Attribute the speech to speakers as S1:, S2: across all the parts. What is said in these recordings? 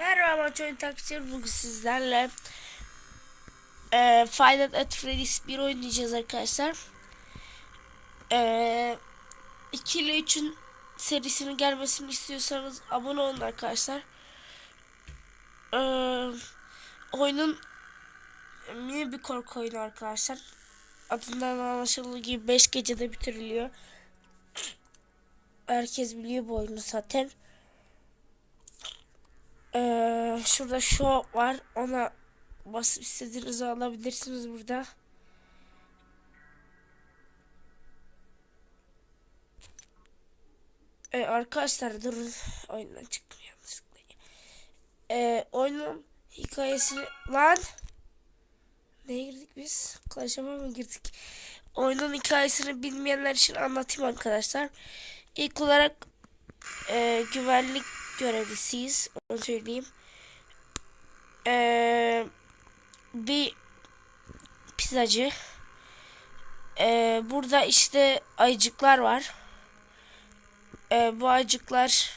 S1: Merhaba maç oyun takipçileri bugün sizlerle e, Final at Freddy's 1 oynayacağız arkadaşlar. E, 2 ile 3'ün serisinin gelmesini istiyorsanız abone olun arkadaşlar. E, oyunun mini bir korku oyunu arkadaşlar. Adından anlaşıldığı gibi 5 gecede bitiriliyor. Herkes biliyor bu oyunu zaten. Ee, şurada show var. Ona basıp istediğinizi alabilirsiniz burada. Ee, arkadaşlar durun. Oyundan çıktım yanlışlıkla. Ee, oyunun hikayesini... Lan! Neye girdik biz? Clash'a mı girdik? Oyunun hikayesini bilmeyenler için anlatayım arkadaşlar. İlk olarak e, güvenlik görevlisiyiz. Onu söyleyeyim. Ee, bir pizzacı. Ee, burada işte ayıcıklar var. Ee, bu ayıcıklar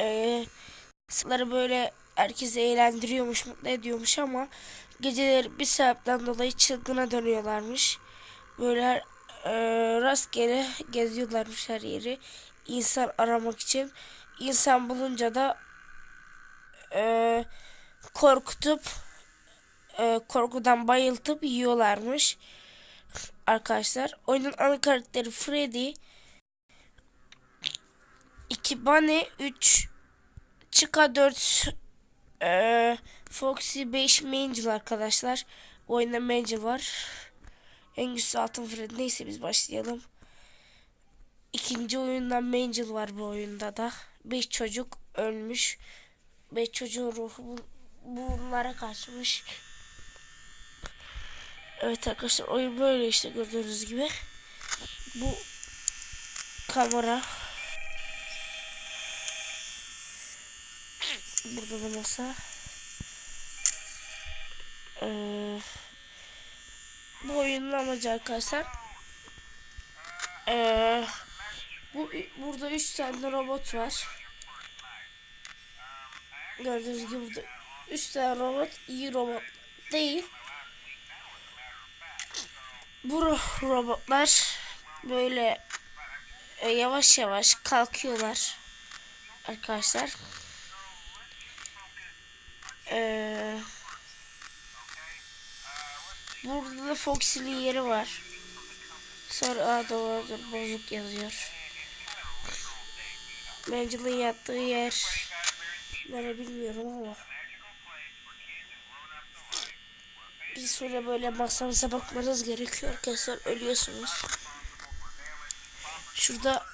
S1: e, böyle herkesi eğlendiriyormuş, mutlu ediyormuş ama geceleri bir sebepten dolayı çılgına dönüyorlarmış. Böyle e, rastgele geziyorlarmış her yeri insan aramak için. İnsan bulunca da e, korkutup e, korkudan bayıltıp yiyorlarmış. Arkadaşlar oyunun ana karakteri Freddy 2 Bunny 3 Chica 4 e, Foxy 5 Mangel arkadaşlar. Oyunda Mangel var. En güçlü altın Freddy. Neyse biz başlayalım. İkinci oyundan Mangel var bu oyunda da. Beş çocuk ölmüş. Beş çocuğun ruhu bu, bunlara kaçmış. Evet arkadaşlar oyun böyle işte gördüğünüz gibi. Bu kamera. Burada da masa. Ee, bu oyunun amacı arkadaşlar. Ee, bu burada üç tane robot var. Gördüğünüz gibi burada üç tane robot iyi robot değil. Bu robotlar böyle e, yavaş yavaş kalkıyorlar arkadaşlar. Ee, burada da Foxy'nin yeri var. Sonra A doğrudur bozuk yazıyor. Angel'ın yattığı yer nere bilmiyorum ama bir süre böyle masanıza bakmanız gerekiyor arkadaşlar ölüyorsunuz. Şurada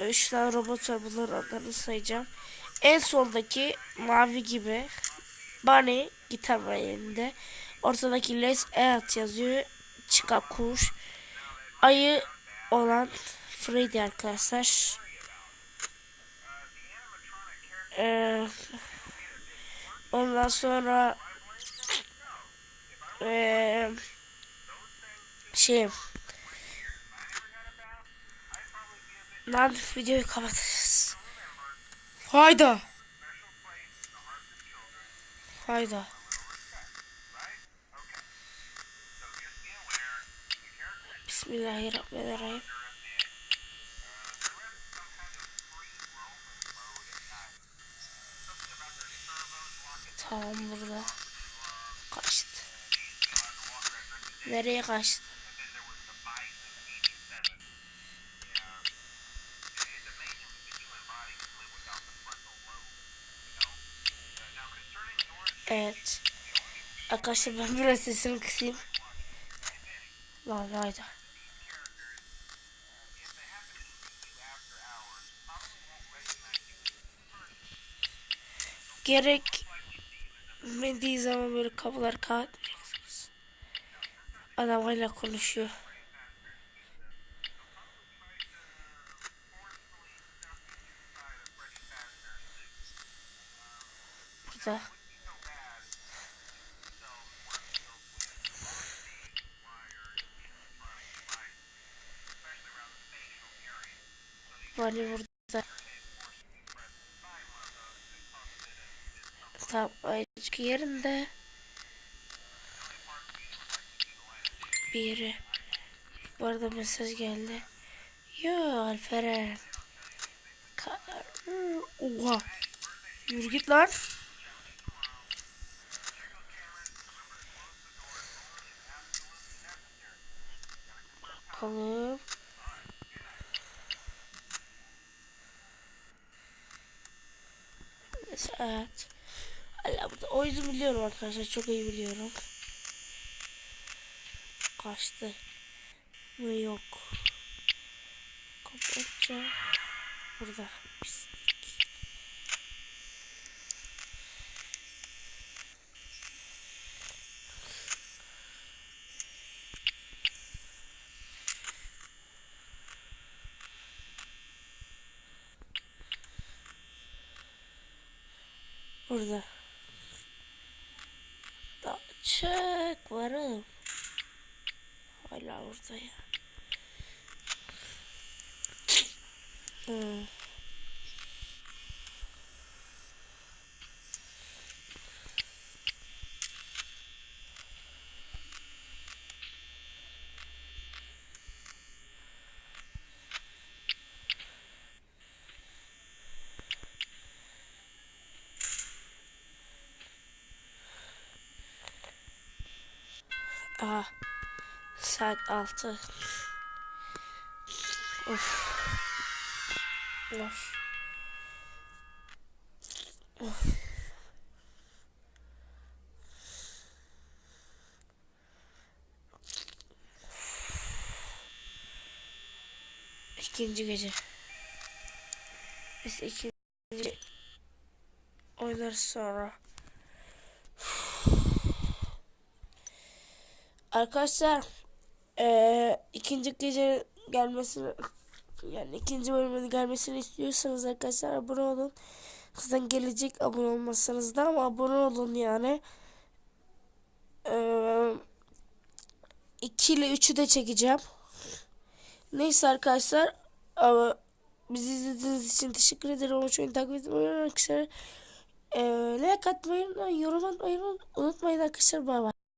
S1: üç tane robot var bunların adlarını sayacağım. En soldaki mavi gibi Bunny gitar var elinde. Ortadaki Les Eat yazıyor. Çıka kuş. Ayı olan Freddy arkadaşlar. Ee, ondan sonra ee, şey lan videoyu kapatacağız. Hayda. Hayda. Bismillahirrahmanirrahim. Tamam burada. Kaçtı. Nereye kaçtı? Evet. Arkadaşlar ben biraz sesimi kısayım. Lan hayda. Gerek Bilmediği zaman böyle kapılar kapatmayacaksınız. Adam hala konuşuyor. Burada. Vali burada. Tam ayıcık yerinde. Bir yere. Bu arada mesaj geldi. Yo Alperen. Ka Oha. Yürü git lan. Bakalım. Evet. Hala burada oyunu biliyorum arkadaşlar. Çok iyi biliyorum. Kaçtı. mı yok. Kapatacağım. Burada. Pislik. Burada. Çek varım. Hala orada ya. Hmm. Aha. Saat 6. Of. Of. Of. İkinci gece. Neyse ikinci oynarız sonra. Arkadaşlar eee ikinci gece gelmesini yani ikinci bölümün gelmesini istiyorsanız arkadaşlar abone olun. Zaten gelecek abone olmasanız da ama abone olun yani. Eee 2 ile 3'ü de çekeceğim. Neyse arkadaşlar eee, bizi izlediğiniz için teşekkür ederim. Ama çok takip etmeyi arkadaşlar. Eee like atmayı, yorum atmayı unutmayın arkadaşlar. Bay bay.